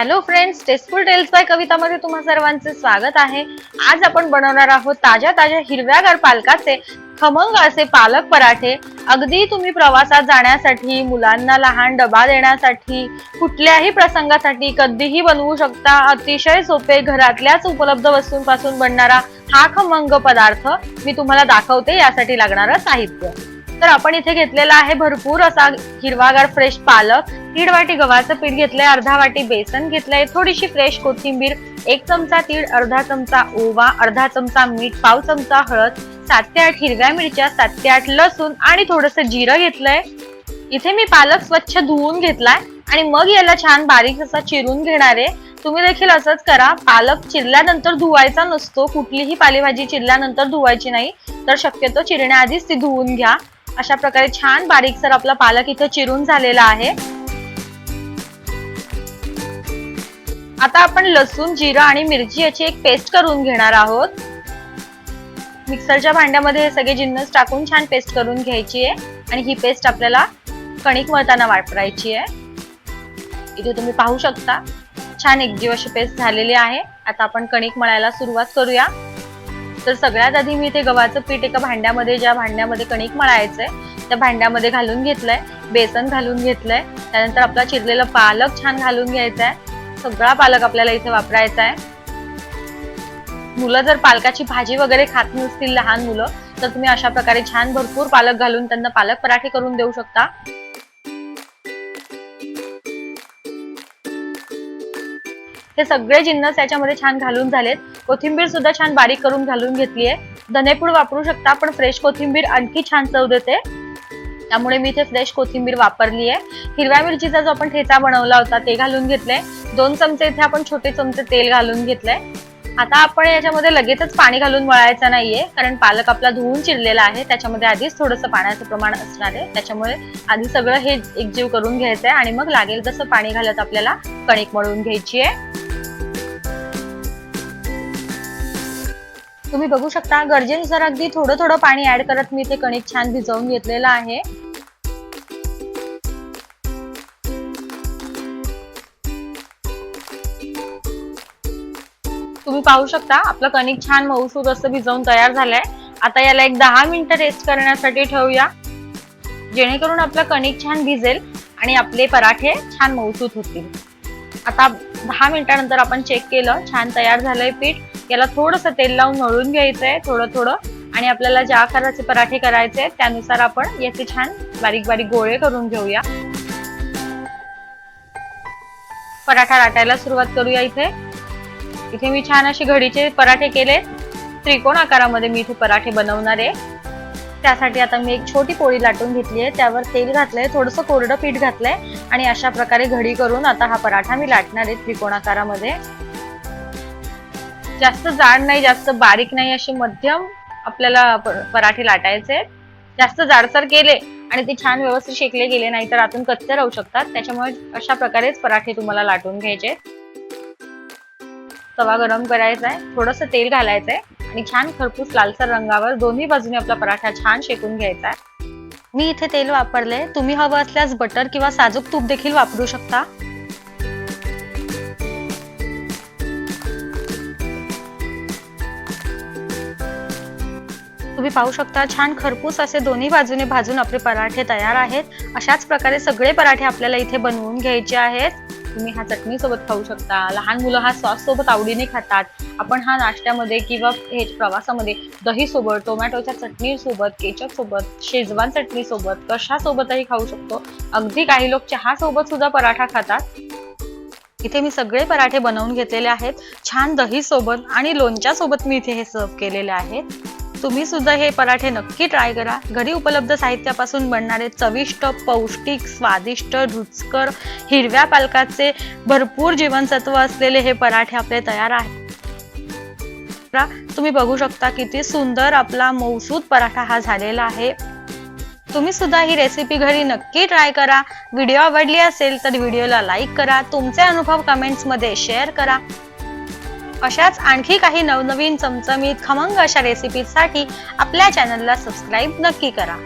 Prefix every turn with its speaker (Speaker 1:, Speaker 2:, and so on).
Speaker 1: Hello friends tasteful tales by कवितामध्ये तुम्हा सर्वांचे स्वागत आहे. आज आपण बनवणार आहोत ताज्या ताज्या हिरव्यागार पालकाचे खमंग असे पालक पराठे. अगदी तुम्ही प्रवासात जाण्यासाठी मुलांना लहान डबा देण्यासाठी कुठल्याही प्रसंगासाठी कधीही बनवू शकता. अतिशय सोपे घरातल्याच उपलब्ध वस्तूंपासून बनणारा हा खमंग पदार्थ मी तुम्हाला दाखवते यासाठी लागणारं साहित्य. तर आपण इथे घेतलेला आहे भरपूर असा हिरवागार फ्रेश पालक. दीड वाटी गव्हाचं पीठ घेतलंय अर्धा वाटी बेसन घेतलंय थोडीशी फ्रेश कोथिंबीर एक चमचा तीळ अर्धा चमचा ओवा अर्धा चमचा मीठ पाव चमचा हळद सात ते आठ हिरव्या मिरच्या सात ते आठ लसूण आणि थोडस जिरं घेतलंय. इथे मी पालक स्वच्छ धुवून घेतलाय आणि मग याला छान बारीक असा चिरून घेणार आहे. तुम्ही देखील असंच करा. पालक चिरल्यानंतर धुवायचा नसतो. कुठलीही पालेभाजी चिरल्यानंतर धुवायची नाही. तर शक्यतो चिरण्याआधीच ती धुवून घ्या. अशा प्रकारे छान बारीकसर आपला पालक इथे चिरून झालेला आहे. आता आपण लसूण जिरं आणि मिरची याची एक पेस्ट करून घेणार आहोत. मिक्सरच्या भांड्यामध्ये हे सगळे जिन्नस टाकून छान पेस्ट करून घ्यायची आहे. आणि ही पेस्ट आपल्याला कणिक मळताना वापरायची आहे. इथे तुम्ही पाहू शकता छान एकजीव अशी पेस्ट झालेली आहे. आता आपण कणिक मळायला सुरुवात करूया. तर सगळ्यात आधी मी इथे गव्हाचं पीठ एका भांड्यामध्ये ज्या भांड्यामध्ये कणिक मळायचंय त्या भांड्यामध्ये घालून घेतलंय. बेसन घालून घेतलंय. त्यानंतर आपला चिरलेलं पालक छान घालून घ्यायचा आहे सगळा पालक आपल्याला इथे वापरायचा आहे. मुलं जर पालकाची भाजी वगैरे खात नसतील लहान मुलं तर तुम्ही अशा प्रकारे छान भरपूर पालक घालून त्यांना पालक पराठे करून देऊ शकता. हे सगळे जिन्नस याच्यामध्ये छान घालून झालेत. कोथिंबीर सुद्धा छान बारीक करून घालून घेतली आहे धनेपूड वापरू शकता पण फ्रेश कोथिंबीर आणखी छान चव देते. त्यामुळे मी इथे फ्रेश कोथिंबीर वापरली आहे. हिरव्या मिरचीचा जो आपण ठेचा बनवला होता ते घालून घेतलंय. दोन चमचे इथे आपण छोटे चमचे तेल घालून घेतलंय. आता आपण याच्यामध्ये लगेचच पाणी घालून वळायचं नाहीये कारण पालक आपला धुवून चिरलेला आहे. त्याच्यामध्ये आधीच थोडंसं पाण्याचं प्रमाण असणार आहे. त्याच्यामुळे आधी सगळं हे एकजीव करून घ्यायचं आहे आणि मग लागेल तसं पाणी घालत आपल्याला कणिक मळून घ्यायची आहे. तुम्ही बघू शकता गरजेनुसार अगदी थोडं थोडं पाणी ऍड करत मी ते कणिक छान भिजवून घेतलेलं आहे. तुम्ही पाहू शकता आपलं कणिक छान मऊसूद असं भिजवून तयार झालंय. आता याला एक दहा मिनिटं रेस्ट करण्यासाठी ठेवूया. जेणेकरून आपलं कणिक छान भिजेल आणि आपले पराठे छान मऊसूद होतील. आता दहा मिनिटानंतर आपण चेक केलं छान तयार झालंय पीठ. याला थोडस तेल लावून मळून घ्यायचंय थोडं थोडं. आणि आपल्याला ज्या आकाराचे पराठे करायचे त्यानुसार आपण याचे छान बारीक बारीक गोळे करून घेऊया. पराठा लाटायला सुरुवात करूया इथे. इथे मी छान असे घडीचे पराठे केले. त्रिकोण आकारामध्ये मी इथे पराठे बनवणार आहे. त्यासाठी आता मी एक छोटी पोळी लाटून घेतली आहे. त्यावर तेल घातलंय थोडंसं कोरडं पीठ घातलंय. आणि अशा प्रकारे घडी करून आता हा पराठा मी लाटणार आहे त्रिकोण आकारामध्ये. जास्त जाड नाही जास्त बारीक नाही असे मध्यम आपल्याला पराठे लाटायचे. आहेत. जास्त जाडसर केले आणि ते छान व्यवस्थित शेकले गेले नाही तर आतून कच्चे राहू शकतात. त्याच्यामुळे अशा प्रकारेच पराठे तुम्हाला लाटून घ्यायचे. तवा गरम करायचा आहे. थोडंसं तेल घालायचंय आणि छान खरपूस लालसर रंगावर दोन्ही बाजूने आपला पराठा छान शेकून घ्यायचा आहे. मी इथे तेल वापरले. तुम्ही हवं असल्यास बटर किंवा साजूक तूप देखील वापरू शकता. तुम्ही पाहू शकता छान खरपूस असे दोन्ही बाजूने भाजून आपले पराठे तयार आहेत. अशाच प्रकारे सगळे पराठे आपल्याला इथे बनवून घ्यायचे आहेत. तुम्ही हा चटणी सोबत खाऊ शकता. लहान मुलं हा सॉस सोबत आवडीने खातात. आपण हा नाश्त्यामध्ये किंवा हे प्रवासामध्ये दही सोबत टोमॅटोच्या चटणी सोबत केचप सोबत शेजवान चटणी सोबत कशा सोबतही खाऊ शकतो. अगदी काही लोक चहा सोबत सुद्धा पराठा खातात. इथे मी सगळे पराठे बनवून घेतलेले आहेत. छान दही सोबत आणि लोणच्या सोबत मी इथे हे सर्व केलेले आहेत. तुम्ही सुद्धा हे पराठे नक्की ट्राय करा. घरी उपलब्ध साहित्यापासून बनणारे चविष्ट पौष्टिक स्वादिष्ट रुचकर हिरव्या पालकाचे भरपूर जीवनसत्व असलेले हे पराठे आपले तयार आहेत. तुम्ही बघू शकता किती सुंदर आपला मौसूद पराठा हा झालेला आहे. तुम्ही सुद्धा ही रेसिपी घरी नक्की ट्राय करा. व्हिडिओ आवडली असेल तर व्हिडिओला लाईक करा. तुमचे अनुभव कमेंट्समध्ये शेअर करा. अशाच आणखी काही नवनवीन चमचमीत खमंग अशा रेसिपीसाठी आपल्या चॅनलला सबस्क्राईब नक्की करा.